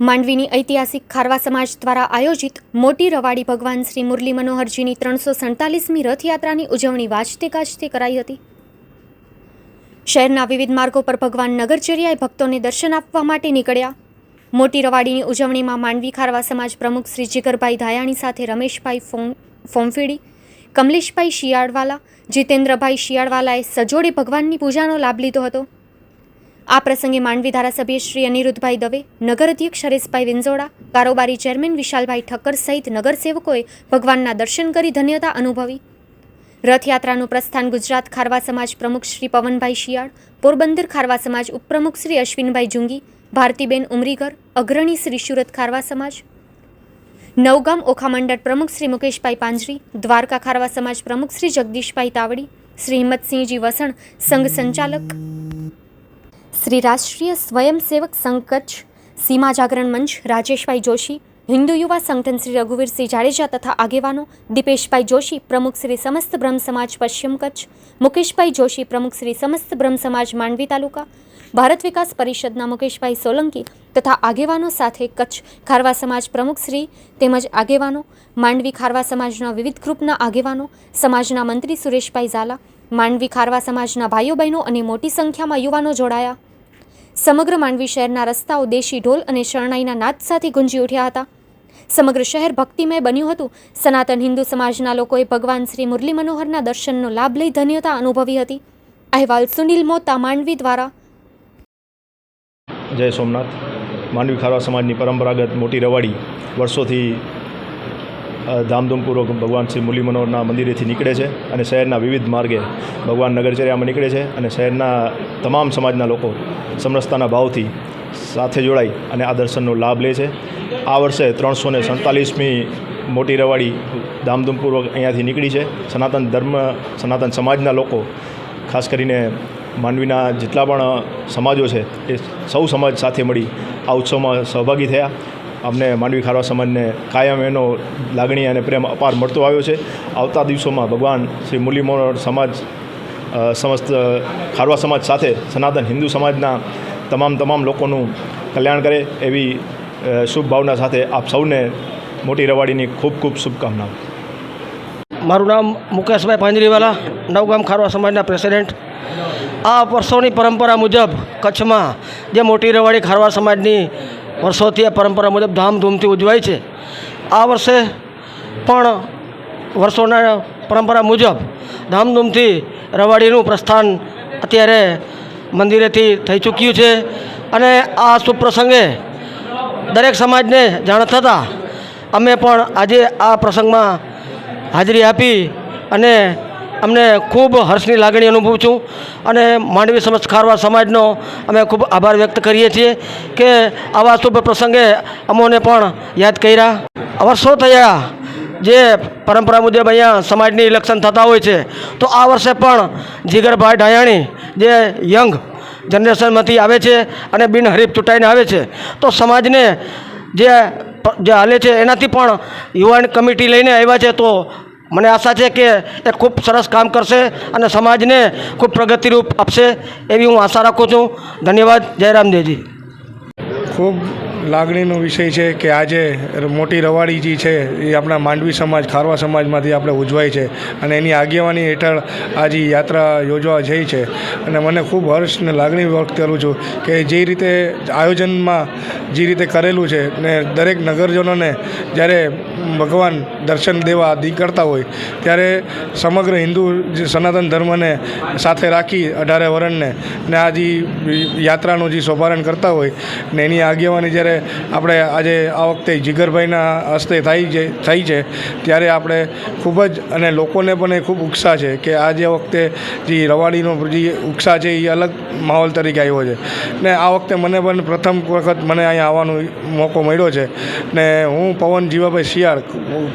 માંડવીની ઐતિહાસિક ખારવા સમાજ દ્વારા આયોજિત મોટી રવાડી ભગવાન શ્રી મુરલી મનોહરજીની ત્રણસો સડતાલીસમી રથયાત્રાની ઉજવણી વાજતે ગાજતે કરાઈ હતી. શહેરના વિવિધ માર્ગો પર ભગવાન નગરચર્યાએ ભક્તોને દર્શન આપવા માટે નીકળ્યા. મોટી રવાડીની ઉજવણીમાં માંડવી ખારવા સમાજ પ્રમુખ શ્રી જીગરભાઈ ધાયાણી સાથે રમેશભાઈ ફોમ, ફોમફેડી, કમલેશભાઈ શિયાળવાલા, જીતેન્દ્રભાઈ શિયાળવાલાએ સજોડે ભગવાનની પૂજાનો લાભ લીધો હતો. આ પ્રસંગે માંડવી ધારાસભ્ય શ્રી અનિરુદ્ધભાઈ દવે નગર અધ્યક્ષ હરેશભાઈ વિંજોડા કારોબારી ચેરમેન વિશાલભાઈ ઠક્કર સહિત નગરસેવકોએ ભગવાનના દર્શન કરી ધન્યતા અનુભવી. રથયાત્રાનું પ્રસ્થાન ગુજરાત ખારવા સમાજ પ્રમુખ શ્રી પવનભાઈ શિયાળ, પોરબંદર ખારવા સમાજ ઉપપ્રમુખ શ્રી અશ્વિનભાઈ જુંગી, ભારતીબેન ઉમરીગર, અગ્રણી શ્રી સુરત ખારવા સમાજ. નવગામ ઓખા મંડળ પ્રમુખ શ્રી મુકેશભાઈ પાંજરી, દ્વારકા ખારવા સમાજ પ્રમુખ શ્રી જગદીશભાઈ તાવડી, શ્રી હિંમતસિંહજી વસણ, સંઘ સંચાલક શ્રી રાષ્ટ્રીય સ્વયંસેવક સંઘ કચ્છ સીમા જાગરણ મંચ, રાજેશભાઈ જોશી, હિન્દુ યુવા સંગઠન શ્રી રઘુવીરસિંહ જાડેજા તથા આગેવાનો દીપેશભાઈ જોશી, પ્રમુખ શ્રી સમસ્ત બ્રહ્મ સમાજ પશ્ચિમ કચ્છ, મુકેશભાઈ જોશી, પ્રમુખ શ્રી સમસ્ત બ્રહ્મ સમાજ માંડવી તાલુકા, ભારત વિકાસ પરિષદના મુકેશભાઈ સોલંકી તથા આગેવાનો સાથે કચ્છ ખારવા સમાજ પ્રમુખ શ્રી તેમજ આગેવાનો, માંડવી ખારવા સમાજના વિવિધ ગ્રુપના આગેવાનો, સમાજના મંત્રી સુરેશભાઈ ઝાલા, માંડવી ખારવા સમાજના ભાઈઓ બહેનો અને મોટી સંખ્યામાં યુવાનો જોડાયા. સમગ્ર માંડવી શહેરના રસ્તાઓ દેશી ઢોલ અને શરણાઈના નાદ સાથે ગુંજી ઉઠ્યા હતા. સમગ્ર શહેર ભક્તિમય બન્યું હતું. સનાતન હિન્દુ સમાજના લોકોએ ભગવાન શ્રી મુરલી મનોહરના દર્શનનો લાભ લઈ ધન્યતા અનુભવી હતી. અહેવાલ સુનિલ મોતા, માંડવી દ્વારા. જય સોમનાથ. માંડવી ખારવા સમાજની પરંપરાગત મોટી રવાડી વર્ષોથી ધામધૂમપૂર્વક ભગવાન શ્રી મુરલી મનોહરના મંદિરેથી નીકળે છે અને શહેરના વિવિધ માર્ગે ભગવાન નગરચર્યામાં નીકળે છે અને શહેરના તમામ સમાજના લોકો સમરસતાના ભાવથી સાથે જોડાઈ અને આ દર્શનનો લાભ લે છે. આ વર્ષે ત્રણસો ને સડતાલીસમી મોટી રવાડી ધામધૂમપૂર્વક અહીંયાથી નીકળી છે. સનાતન ધર્મ, સનાતન સમાજના લોકો, ખાસ કરીને માનવીના જેટલા પણ સમાજો છે, એ સૌ સમાજ સાથે મળી આ ઉત્સવમાં સહભાગી થયા. અમને માંડવી ખારવા સમાજને કાયમ એનો લાગણી અને પ્રેમ અપાર મળતો આવ્યો છે. આવતા દિવસોમાં ભગવાન શ્રી મુરલી મનોહર સમાજ સમસ્ત ખારવા સમાજ સાથે સનાતન હિન્દુ સમાજના તમામ તમામ લોકોનું કલ્યાણ કરે એવી શુભ ભાવના સાથે આપ સૌને મોટી રવાડીની ખૂબ ખૂબ શુભકામનાઓ. મારું નામ મુકેશભાઈ પાંજરીવાલા, નવગામ ખારવા સમાજના પ્રેસિડેન્ટ. આ વર્ષોની પરંપરા મુજબ કચ્છમાં જે મોટી રવાડી ખારવા સમાજની વર્ષોથી આ પરંપરા મુજબ ધામધૂમથી ઉજવાય છે. આ વર્ષે પણ વર્ષોના પરંપરા મુજબ ધામધૂમથી રવાડીનું પ્રસ્થાન અત્યારે મંદિરેથી થઈ ચૂક્યું છે અને આ શુભ પ્રસંગે દરેક સમાજને જાણ થતાં અમે પણ આજે આ પ્રસંગમાં હાજરી આપી અને અમને ખૂબ હર્ષની લાગણી અનુભવું છું અને માંડવી સમસ્ત ખારવા સમાજનો અમે ખૂબ આભાર વ્યક્ત કરીએ છીએ કે આવા શુભ પ્રસંગે અમોને પણ યાદ કર્યા. વર્ષો થયા જે પરંપરા મુજબ અહીંયા સમાજની ઇલેક્શન થતા હોય છે, તો આ વર્ષે પણ જીગરભાઈ ઢાયાણી જે યંગ જનરેશનમાંથી આવે છે અને બિનહરીફ ચૂંટાઈને આવે છે, તો સમાજને જે જે હાલે છે એનાથી પણ યુવાન કમિટી લઈને આવ્યા છે, તો મને આશા છે કે એ ખૂબ સરસ કામ કરશે અને સમાજને ખૂબ પ્રગતિરૂપ આપશે એવી હું આશા રાખું છું. ધન્યવાદ. જયરામદેવજી ખૂબ લાગણીનો વિષય છે કે આજે મોટી રવાડી જે છે એ આપણા માંડવી સમાજ, ખારવા સમાજમાંથી આપણે ઉજવાય છે અને એની આગેવાની હેઠળ આજે યાત્રા યોજવા જઈ છે. અને મને ખૂબ હર્ષ ને લાગણી વ્યક્ત કરું છું કે જે રીતે આયોજનમાં જે રીતે કરેલું છે ને દરેક નગરજનોને જ્યારે ભગવાન દર્શન દેવા કરતા હોય, ત્યારે સમગ્ર હિન્દુ જે સનાતન ધર્મને સાથે રાખી અઢારે વરણને ને આ જે યાત્રાનું જે શોભારણ કરતા હોય ને એની આગેવાની જ્યારે આપણે આજે આ વખતે જીગરભાઈના હસ્તે થાય છે થઈ છે. ત્યારે આપણે ખૂબ જ અને લોકોને પણ એ ખૂબ ઉત્સાહ છે કે આજે વખતે જે રવાડીનો જે ઉત્સાહ છે એ અલગ માહોલ તરીકે આવ્યો છે. ને આ વખતે મને પણ પ્રથમ વખત મને અહીંયા આવવાનો મોકો મળ્યો છે. ને હું પવન જીવાભાઈ શિયાળ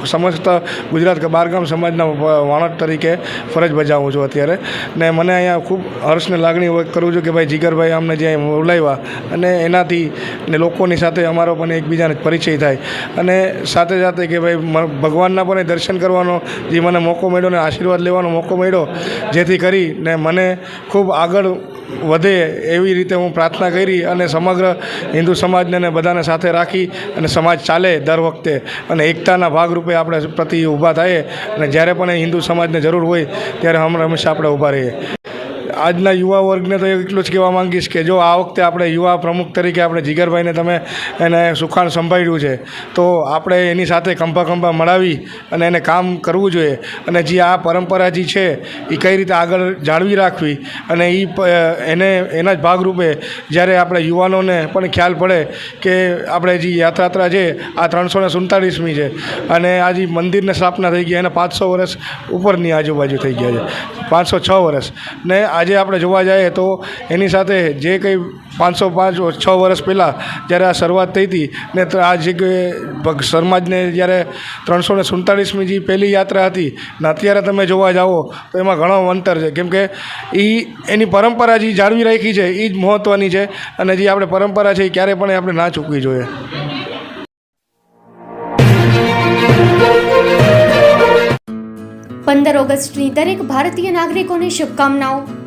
સમસ્ત ગુજરાત બારગામ સમાજના વાણટ તરીકે ફરજ બજાવું છું અત્યારે. ને મને અહીંયા ખૂબ હર્ષને લાગણી કરું છું કે ભાઈ જીગરભાઈ અમને જે અહીં બોલાવ્યા અને એનાથી ને લોકોની સાથે અમારો પણ એકબીજાને પરિચય થાય. અને સાથે સાથે કે ભાઈ ભગવાનના પણ દર્શન કરવાનો જે મને મોકો મળ્યો ને આશીર્વાદ લેવાનો મોકો મળ્યો, જેથી કરીને મને ખૂબ આગળ વધે એવી રીતે હું પ્રાર્થના કરી અને સમગ્ર હિન્દુ સમાજને બધાને સાથે રાખી અને સમાજ ચાલે દર વખતે. અને એકતાના ભાગરૂપે આપણે પ્રતિ ઊભા થઈએ. અને જ્યારે પણ હિન્દુ સમાજને જરૂર હોય, ત્યારે હમણાં હંમેશા આપણે ઊભા રહીએ. આજના યુવા વર્ગને તો એટલું જ કહેવા માંગીશ કે જો આ વખતે આપણે યુવા પ્રમુખ તરીકે આપણે જીગરભાઈને તમે એને સુખાણ સંભાળ્યું છે, તો આપણે એની સાથે ખંભા ખંભા મળાવી અને એને કામ કરવું જોઈએ અને જે આ પરંપરા જે છે, એ કઈ રીતે આગળ જાળવી રાખવી અને એ એને, એના જ ભાગરૂપે જ્યારે આપણે યુવાનોને પણ ખ્યાલ પડે કે આપણે જે યાત્રાત્રા છે, આ ત્રણસો ને સુડતાલીસમી છે અને આ જે મંદિરને સ્થાપના થઈ ગઈ એને પાંચસો વર્ષ ઉપરની આજુબાજુ થઈ ગયા છે, પાંચસો છ વર્ષ. ને આજે આપણે જોવા જઈએ તો એની સાથે જે કંઈ પાંચસો પાંચ છ વર્ષ પહેલાં જ્યારે આ શરૂઆત થઈ હતી ને આ જગ્યાએ સમાજને જ્યારે ત્રણસો ને સુડતાળીસમી જે પહેલી યાત્રા હતી ને અત્યારે તમે જોવા જાઓ તો એમાં ઘણો અંતર છે. કેમ કે એ એની પરંપરા જે જાળવી રાખી છે એ જ મહત્ત્વની છે અને જે આપણે પરંપરા છે એ ક્યારે પણ આપણે ના ચૂકવી જોઈએ. પંદર ઓગસ્ટની દરેક ભારતીય નાગરિકોને શુભકામનાઓ.